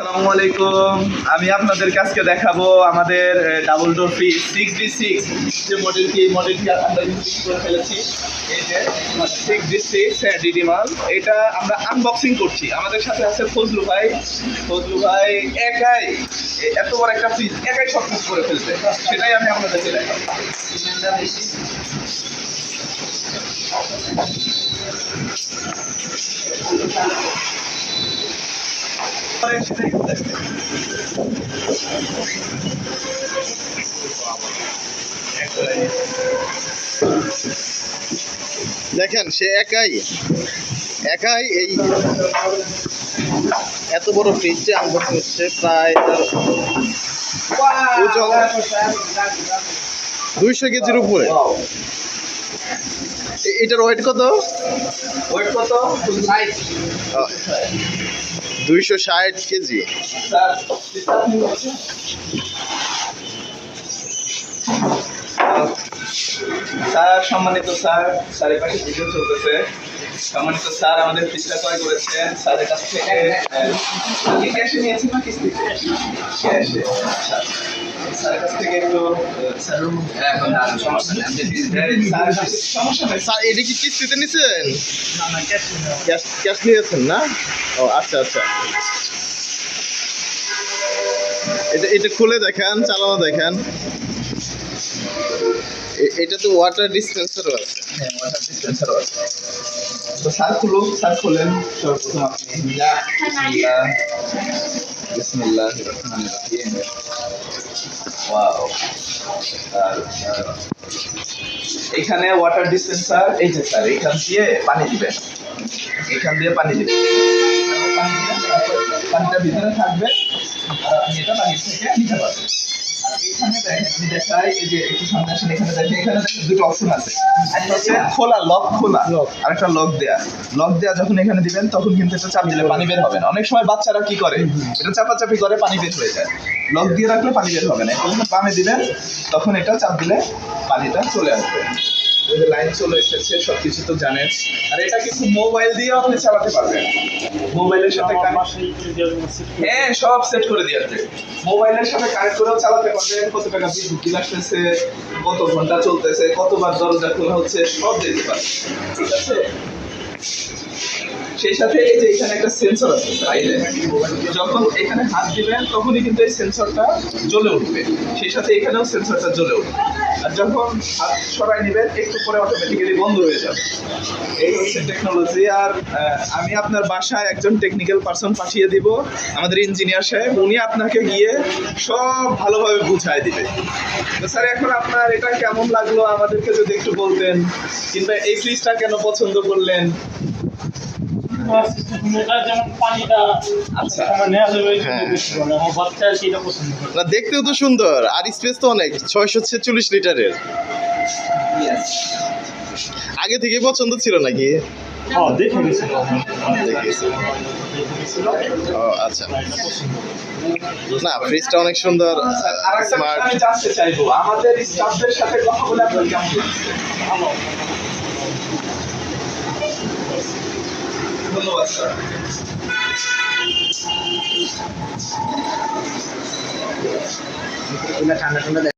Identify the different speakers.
Speaker 1: আসসালামু আলাইকুম। আমি আপনাদের আজকে দেখাবো আমাদের double door fridge six D six যে মডেলটি এই মডেলটি আমরা ফেলেছি? এই যে সিক্স ডি সিক্স মাল এটা আমরা আনবক্সিং করছি। আমাদের সাথে আছে ফজলু ভাই। ফজলু ভাই একাই এত বড় একটা ফ্রিজ একাই সব কিছু করে ফেলছে। সেটাই আমি আপনাদেরকে দেখাবো।
Speaker 2: দেখেন, সে একাই একাই এই এত বড় ফ্রিজটা আনবক্সিং হচ্ছে প্রায় তার দুইশো কেজির উপরে। এটার ওয়েট কত?
Speaker 1: ওয়েট কত?
Speaker 2: দুইশো ষাট। কেজি।
Speaker 1: স্যার সম্মানিত স্যার স্যারের পাশে ভিডিও চলতেছে। সম্মানিত স্যার আমাদের ফিসটা ক্রয় করেছেন স্যারের কাছ থেকে ক্যাশে নিয়েছেন না কিস্তিতে ক্যাশে স্যারের কাছ থেকে একটু সমস্যা নেই সমস্যা
Speaker 2: স্যার এটা কি কিস্তিতে নিছেন? ক্যাশ ক্যাশ নিয়েছেন না? ও আচ্ছা আচ্ছা। এটা এটা খুলে দেখেন চালানো দেখেন। এটা তো ওয়াটার ডিসপেন্সারও আছে।
Speaker 1: হ্যাঁ ওয়াটার ডিসপেন্সারও আছে। তো স্যার খুলুন, স্যার খুলেন। সর্বপ্রথম আপনি বিসমিল্লাহ বিসমিল্লাহ রহমানির রহিম। ওয়াও। এখানে ওয়াটার ডিসপেন্সার এই যে স্যার, এখান দিয়ে পানি দিবেন। এখান দিয়ে পানি দিবেন। পানি পানিটা ভিতরে থাকবে, আর আপনি এটা বাহির থেকে নিতে পারবেন। এখানে দেখেন আমি দেখাই এই যে একটু সামনে আসেন এখানে দেখেন এখানে দেখেন দুটো অপশন আছে। খোলা লক খোলা আর একটা লক দেয়া। লক দেয়া যখন এখানে দিবেন তখন কিন্তু এটা চাপ দিলে পানি বের হবে না। অনেক সময় বাচ্চারা কি করে? এটা চাপাচাপি করে পানি বের হয়ে যায়। লক দিয়ে রাখলে পানি বের হবে না। যখন বামে দিবেন তখন এটা চাপ দিলে পানিটা চলে আসবে। লাইন চলে এসেছে সবকিছু তো জানেন। আর এটা কিন্তু মোবাইল দিয়ে আপনি চালাতে পারবেন। মোবাইলের সাথে হ্যাঁ সব সেট করে দিয়ে মোবাইলের সাথে কানেক্ট করেও চালাতে পারবেন। কত টাকা বিদ্যুৎ বিল আসতেছে কত ঘণ্টা চলতেছে কতবার দরজা খোলা হচ্ছে সব দেখতে পারবেন। ঠিক আছে? সেই সাথে এই যে এখানে একটা সেন্সর আছে যখন এখানে হাত দিবেন, তখনই কিন্তু এই সেন্সরটা জ্বলে উঠবে। সেই সাথে এখানেও সেন্সরটা জ্বলে উঠবে। আর যখন হাত সরাই নেবেন, একটু পরে অটোমেটিক্যালি বন্ধ হয়ে যাবে। এই হচ্ছে টেকনোলজি আর আমি আপনার বাসায় একজন টেকনিক্যাল পার্সন পাঠিয়ে দিব। আমাদের ইঞ্জিনিয়ার সাহেব, উনি আপনাকে গিয়ে সব ভালোভাবে বুঝায় দিবে। তো স্যার, এখন আপনার এটা কেমন লাগল? আমাদেরকে যদি একটু বলতেন। কিংবা এই ফ্রিজটা কেন পছন্দ করলেন? আচ্ছা।
Speaker 2: হ্যাঁ। দেখতেও তো সুন্দর। আর স্পেস তো অনেক ছয়শো ছেচল্লিশ লিটারের। আগে থেকে পছন্দ ছিল নাকি?
Speaker 3: হ্যাঁ দেখে গেছিল
Speaker 2: ও আচ্ছা। না ফ্রিজটা অনেক সুন্দর স্মার্ট
Speaker 1: আমি জানতে চাইব আমাদের স্টাফদের সাথে কথা বলে আপনার কেমন লাগছে
Speaker 3: ভালো
Speaker 1: ধন্যবাদ স্যার।
Speaker 4: ঠান্ডা ঠান্ডা